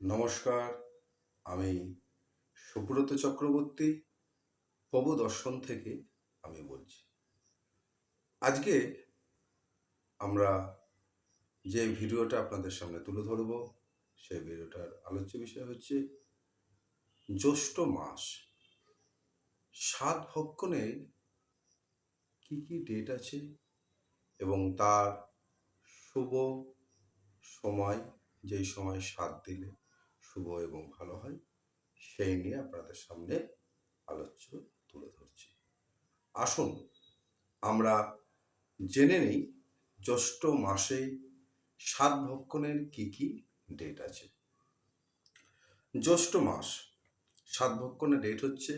নমস্কার, আমি সুব্রত চক্রবর্তী দর্শন থেকে আমি বলছি। আজকে আমরা যে ভিডিওটা আপনাদের সামনে তুলে ধরব সেই ভিডিওটার আলোচ্য বিষয় হচ্ছে জ্যৈষ্ঠ মাস। সাত ভক্ষণের কি কি ডেট আছে এবং তার শুভ সময়, যেই সময় সাত দিলে। শুভ এবং ভালো হয়, সেই নিয়ে আপনাদের সামনে আলোচ্য তুলে ধরছি। আসুন, আমরা জেনে নিই জ্যৈষ্ঠ মাসে সাত ভক্ষণের কি কি ডেট আছে। জ্যৈষ্ঠ মাস, সাত ভক্ষণের ডেট হচ্ছে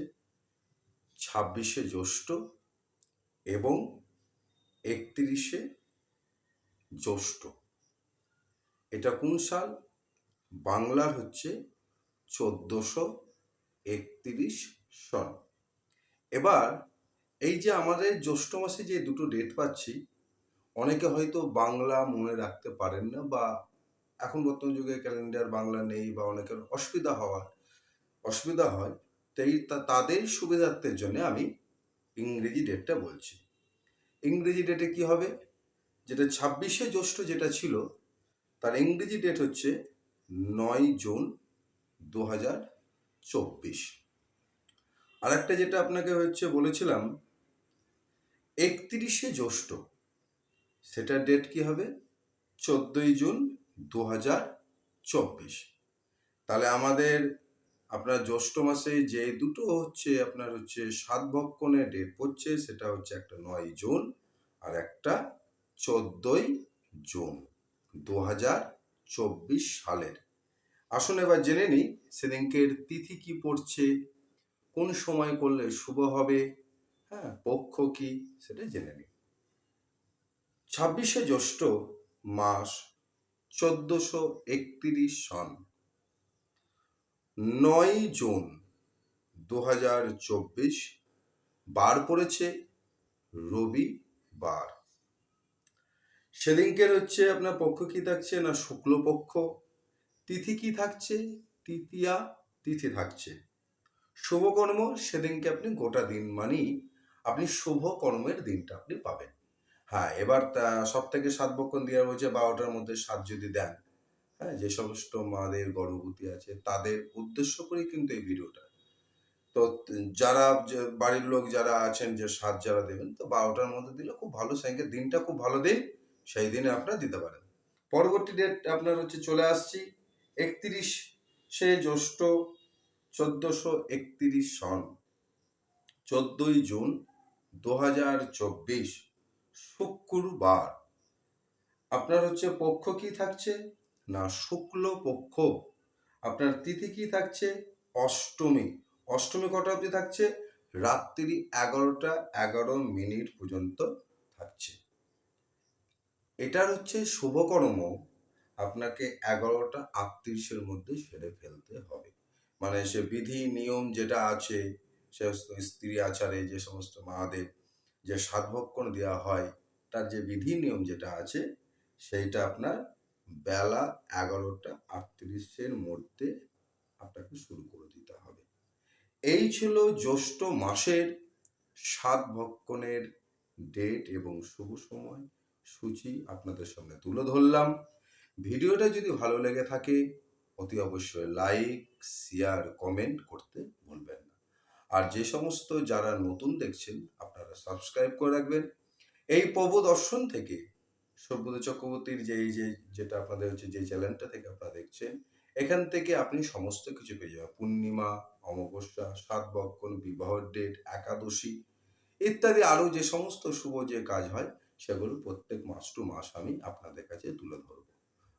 ছাব্বিশে জ্যৈষ্ঠ এবং একত্রিশে জ্যৈষ্ঠ। এটা কোন সাল? বাংলার হচ্ছে চোদ্দোশো একত্রিশ সন। এবার এই যে আমাদের জ্যৈষ্ঠ মাসে যে দুটো ডেট পাচ্ছি, অনেকে হয়তো বাংলা মনে রাখতে পারেন না বা এখন বর্তমান যুগে ক্যালেন্ডার বাংলা নেই বা অনেকের অসুবিধা হওয়ার অসুবিধা হয়, তাই তাদের সুবিধার্থের জন্য আমি ইংরেজি ডেটটা বলছি। ইংরেজি ডেটে কি হবে? যেটা ছাব্বিশে জ্যৈষ্ঠ যেটা ছিল, তার ইংরেজি ডেট হচ্ছে নয় জুন দু হাজার চব্বিশ। আরেকটা যেটা আপনাকে হচ্ছে বলেছিলাম, একত্রিশে জ্যৈষ্ঠ, সেটার ডেট কি হবে? চোদ্দোই জুন দু হাজার চব্বিশ। তাহলে আমাদের আপনার জ্যৈষ্ঠ মাসে যে দুটো হচ্ছে আপনার হচ্ছে সাত ভক্ষণের ডেট পড়ছে, সেটা হচ্ছে একটা নয় জুন আর একটা চোদ্দোই জুন দু হাজার চব্বিশ সালের। আসুন এবার জেনে নিই সেদিনকের তিথি কি পড়ছে, কোন সময় করলে শুভ হবে হ্যাঁ পক্ষ কি, সেটা জেনে নিই। ছাব্বিশে জ্যৈষ্ঠ মাস চোদ্দশো একত্রিশ সন, নয় জুন দু হাজার চব্বিশ, বার পড়েছে রবিবার। সেদিনকের হচ্ছে আপনার পক্ষ কি থাকছে না শুক্লপক্ষ? তিথি কি থাকছে? তৃতীয়া তিথি থাকছে। শুভকর্ম সেদিনকে আপনি গোটা দিন মানেই আপনি শুভ কর্মের দিনটা আপনি পাবেন। হ্যাঁ এবার সব থেকে সাত বক্ষণ দেওয়া হয়েছে বারোটার মধ্যে সাত যদি দেন হ্যাঁ যে সমস্ত মাদের গর্ভবতী আছে তাদের উদ্দেশ্য করেই কিন্তু এই ভিডিওটা। তো যারা বাড়ির লোক যারা আছেন যে সাত যারা দেবেন, তো বারোটার মধ্যে দিলে খুব ভালো সাইকে দিনটা খুব ভালো দিন, সেই দিনে আপনারা দিতে পারেন। পরবর্তী ডেট আপনার হচ্ছে চলে আসছি। একত্রিশ জ্যৈষ্ঠ চোদ্দশো একত্রিশ সন। চোদ্দই জুন দু হাজার চব্বিশ, শুক্রবার। আপনার হচ্ছে পক্ষ কি থাকছে? না, শুক্ল পক্ষ। আপনার তিথি কি থাকছে? অষ্টমী। অষ্টমী কটা অবধি থাকছে? রাত্রি এগারোটা এগারো মিনিট পর্যন্ত থাকছে। এটার হচ্ছে শুভকর্ম আপনাকে এগারোটা আটত্রিশের মধ্যে সেরে ফেলতে হবে। মানে সে বিধি, নিয়ম যেটা আছে, সে স্ত্রী আচারে যে সমস্ত মাদের যে সাতভক্ষণ দেওয়া হয়, তার যে বিধি, নিয়ম যেটা আছে, সেইটা আপনার বেলা এগারোটা আটত্রিশের মধ্যে আপনাকে শুরু করে দিতে হবে। এই ছিল জ্যৈষ্ঠ মাসের সাত ভক্ষণের ডেট এবং শুভ সময়। সূচি আপনাদের সামনে তুলে ধরলাম। ভিডিওটা যদি ভালো লেগে থাকে, অতি অবশ্যই লাইক শেয়ার কমেন্ট করতে ভুলবেন না। আর যে সমস্ত যারা নতুন দেখছেন, আপনারা সাবস্ক্রাইব করে রাখবেন। এই প্রভু দর্শন থেকে সভ্যত চক্রবর্তীর যে, এই যে, যেটা আপনাদের হচ্ছে যে চ্যানেলটা থেকে আপনারা দেখছেন, এখান থেকে আপনি সমস্ত কিছু পেয়ে যাবেন। পূর্ণিমা, অমাবস্যা, সাত বক্ষণ, বিবাহের ডেট একাদশী ইত্যাদি আরও যে সমস্ত শুভ যে কাজ হয়, সেগুলো প্রত্যেক মাস টু মাস আমি আপনাদের কাছে তুলে ধরব।